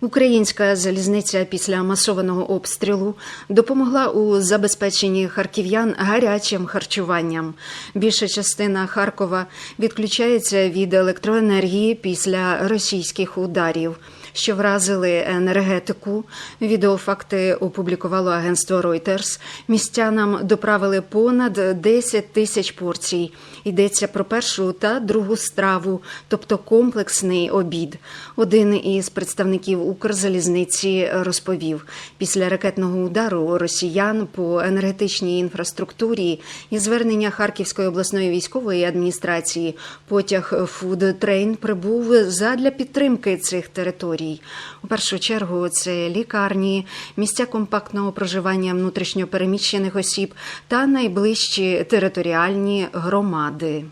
Українська залізниця після масованого обстрілу допомогла у забезпеченні харків'ян гарячим харчуванням. Більша частина Харкова відключається від електроенергії після російських ударів, що вразили енергетику. Відеофакти опублікувало агентство Reuters. Містянам доправили понад 10 тисяч порцій. Йдеться про першу та другу страву, тобто комплексний обід. Один із представників Укрзалізниці розповів, після ракетного удару росіян по енергетичній інфраструктурі і звернення Харківської обласної військової адміністрації потяг «Фудтрейн» прибув задля підтримки цих територій. У першу чергу це лікарні, місця компактного проживання внутрішньопереміщених осіб та найближчі територіальні громади.